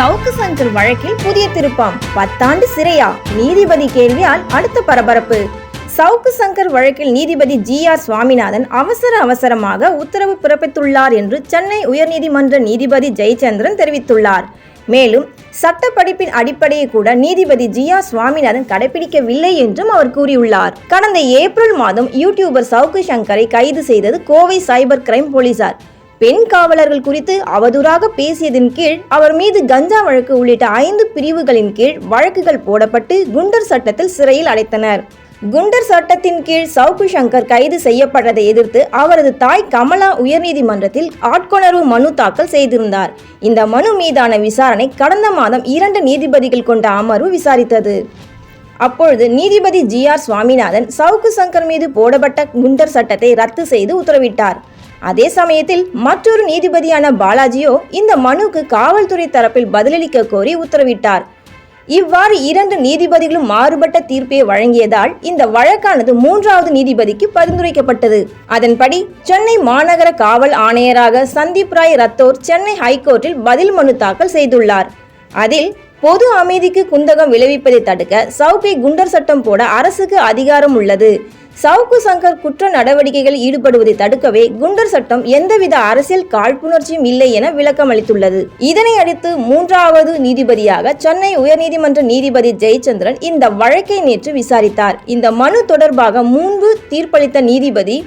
சவுக்கு சங்கர் வழக்கில் புதிய திருப்பம். பத்தாண்டு சிறையா? நீதிபதி கேள்வியால் அடுத்த பரபரப்பு. சவுக்கு சங்கர் வழக்கில் நீதிபதி ஜி ஆர் சுவாமிநாதன் அவசர அவசரமாக உத்தரவு பிறப்பித்துள்ளார் என்று சென்னை உயர்நீதிமன்ற நீதிபதி ஜெயச்சந்திரன் தெரிவித்துள்ளார். மேலும் சட்ட படிப்பின் அடிப்படையை கூட நீதிபதி ஜி ஆர் சுவாமிநாதன் கடைபிடிக்கவில்லை என்றும் அவர் கூறியுள்ளார். கடந்த ஏப்ரல் மாதம் யூடியூபர் சவுக்கு சங்கரை கைது செய்தது கோவை சைபர் கிரைம் போலீசார். பெண் காவலர்கள் குறித்து அவதூறாக பேசியதின் கீழ் அவர் மீது கஞ்சா வழக்கு உள்ளிட்ட ஐந்து பிரிவுகளின் கீழ் வழக்குகள் போடப்பட்டு குண்டர் சட்டத்தில் சிறையில் அடைத்தனர். குண்டர் சட்டத்தின் கீழ் சவுக்கு சங்கர் கைது செய்யப்பட்டதை எதிர்த்து அவரது தாய் கமலா உயர்நீதிமன்றத்தில் ஆட்கொணர்வு மனு தாக்கல் செய்திருந்தார். இந்த மனு மீதான விசாரணை கடந்த மாதம் இரண்டு நீதிபதிகள் கொண்ட அமர்வு விசாரித்தது. அப்பொழுது நீதிபதி ஜி ஆர் சுவாமிநாதன் சவுக்கு சங்கர் மீது போடப்பட்ட குண்டர் சட்டத்தை ரத்து செய்து உத்தரவிட்டார். அதே சமயத்தில் மற்றொரு நீதிபதியான பாலாஜியோ இந்த மனுக்கு காவல்துறை தரப்பில் பதிலளிக்க கோரி உத்தரவிட்டார். இவ்வாறு இரண்டு நீதிபதிகளும் மாறுபட்ட தீர்ப்பை வழங்கியதால் இந்த வழக்கானது மூன்றாவது நீதிபதிக்கு பரிந்துரைக்கப்பட்டது. அதன்படி சென்னை மாநகர காவல் ஆணையராக சந்தீப் ராய் ரத்தோர் சென்னை ஹைகோர்ட்டில் பதில் மனு தாக்கல் செய்துள்ளார். அதில் பொது அமைதிக்கு குந்தகம் விளைவிப்பதை தடுக்க சவுக்கை குண்டர் சட்டம் போட அரசுக்கு அதிகாரம் உள்ளது. சவுக்கு சங்கர் குற்ற நடவடிக்கைகளில் ஈடுபடுவதை தடுக்கவே குண்டர் சட்டம் எந்தவித அரசியல் காழ்ப்புணர்ச்சியும் இல்லை என விளக்கம் அளித்துள்ளது இதனை அடுத்து மூன்றாவது நீதிபதியாக சென்னை உயர்நீதிமன்ற நீதிபதி ஜெயச்சந்திரன் இந்த வழக்கை நேற்று விசாரித்தார். இந்த மனு தொடர்பாக முன்பு தீர்ப்பளித்த நீதிபதி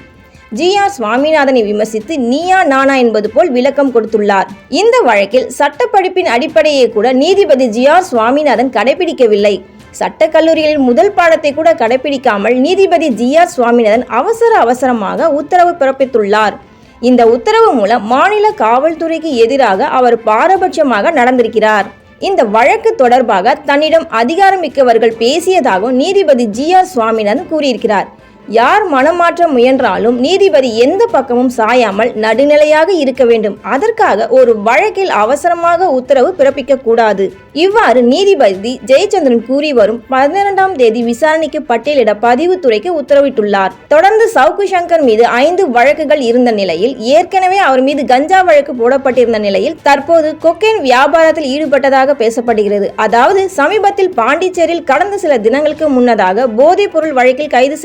ஜி ஆர் சுவாமிநாதனை விமர்சித்து நீயா நானா என்பது போல் விளக்கம் கொடுத்துள்ளார். இந்த வழக்கில் சட்டப்படிப்பின் அடிப்படையை கூட நீதிபதி ஜி ஆர் சுவாமிநாதன் கடைபிடிக்கவில்லை. சட்டக் கல்லூரிகளில் முதல் பாடத்தை கூட கடைபிடிக்காமல் நீதிபதி ஜி ஆர் சுவாமிநாதன் அவசர அவசரமாக உத்தரவு பிறப்பித்துள்ளார். இந்த உத்தரவு மூலம் மாநில காவல்துறைக்கு எதிராக அவர் பாரபட்சமாக நடந்திருக்கிறார். இந்த வழக்கு தொடர்பாக தன்னிடம் அதிகாரமிக்கவர்கள் பேசியதாகவும் நீதிபதி ஜி ஆர் சுவாமிநாதன் கூறியிருக்கிறார். யார் மனமாற்ற முயன்றாலும் நீதிபதி எந்த பக்கமும் சாயாமல் நடுநிலையாக இருக்க வேண்டும். அதற்காக ஒரு வழக்கில் அவசரமாக உத்தரவு பிறப்பிக்க கூடாது இவ்வாறு நீதிபதி ஜெயச்சந்திரன் கூறி வரும் பதினிரண்டாம் தேதி விசாரணைக்கு பட்டியலிட பதிவுத்துறைக்கு உத்தரவிட்டுள்ளார். தொடர்ந்து சவுக்கு சங்கர் மீது ஐந்து வழக்குகள் இருந்த நிலையில் ஏற்கனவே அவர் மீது கஞ்சா வழக்கு போடப்பட்டிருந்த நிலையில் தற்போது கொக்கைன் வியாபாரத்தில் ஈடுபட்டதாக பேசப்படுகிறது. அதாவது சமீபத்தில் பாண்டிச்சேரியில் கடந்த சில தினங்களுக்கு முன்னதாக போதைப் பொருள் வழக்கில் கைது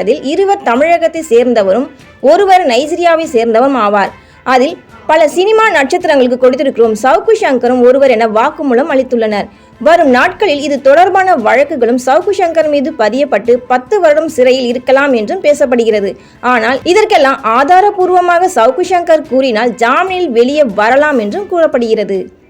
செய்யப்பட்டதில் இருவர் தமிழகத்தை சேர்ந்தவரும் ஒருவர் நைஜீரியாவை சேர்ந்தவரும் ஆவார். அதில் பல சினிமா நட்சத்திரங்களுக்கு கொடுத்திருக்கிறோம். சவுக்கு சங்கரும் ஒருவர் என வாக்குமூலம் அளித்துள்ளனர். வரும் நாட்களில் இது தொடர்பான வழக்குகளும் சவுக்கு சங்கர் மீது பதியப்பட்டு பத்து வருடம் சிறையில் இருக்கலாம் என்றும் பேசப்படுகிறது. ஆனால் இதற்கெல்லாம் ஆதாரபூர்வமாக சவுக்கு சங்கர் கூறினால் ஜாமீனில் வெளியே வரலாம் என்றும் கூறப்படுகிறது.